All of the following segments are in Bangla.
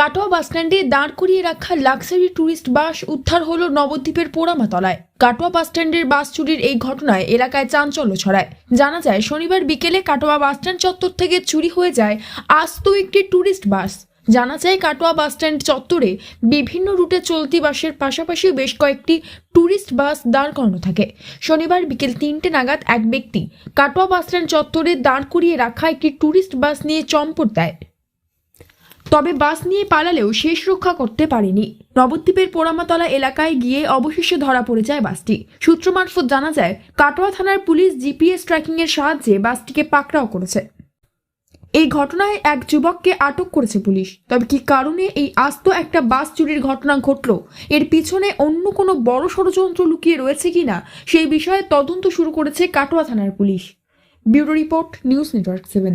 কাটোয়া বাসস্ট্যান্ডে দাঁড় করিয়ে রাখা লাক্সারি ট্যুরিস্ট বাস উদ্ধার হলো নবদ্বীপের পোড়ামাতলায়। কাটোয়া বাসস্ট্যান্ডের বাস চুরির এই ঘটনায় এলাকায় চাঞ্চল্য ছড়ায়। জানা যায়, শনিবার বিকেলে কাটোয়া বাসস্ট্যান্ড চত্বর থেকে চুরি হয়ে যায় আস্ত একটি ট্যুরিস্ট বাস। জানা যায়, কাটোয়া বাসস্ট্যান্ড চত্বরে বিভিন্ন রুটে চলতি বাসের পাশাপাশি বেশ কয়েকটি ট্যুরিস্ট বাস দাঁড় করানো থাকে। শনিবার বিকেল তিনটে নাগাদ এক ব্যক্তি কাটোয়া বাসস্ট্যান্ড চত্বরে দাঁড় করিয়ে রাখা একটি ট্যুরিস্ট বাস নিয়ে চম্পট দেয়। তবে বাস নিয়ে পালালেও শেষ রক্ষা করতে পারেনি। নবদ্বীপের পোড়ামাতলা এলাকায় গিয়ে অবশেষে ধরা পড়ে যায় বাসটি। সূত্র মারফত জানা যায়, কাটোয়া থানার পুলিশ জিপিএস ট্র্যাকিং এর সাহায্যে বাসটিকে পাকড়াও করেছে। এই ঘটনায় এক যুবককে আটক করেছে পুলিশ। তবে কি কারণে এই আস্ত একটা বাস চুরির ঘটনা ঘটল, এর পিছনে অন্য কোনো বড় ষড়যন্ত্র লুকিয়ে রয়েছে কিনা, সেই বিষয়ে তদন্ত শুরু করেছে কাটোয়া থানার police. Bureau report news network seven.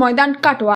ময়দান কাটোয়া।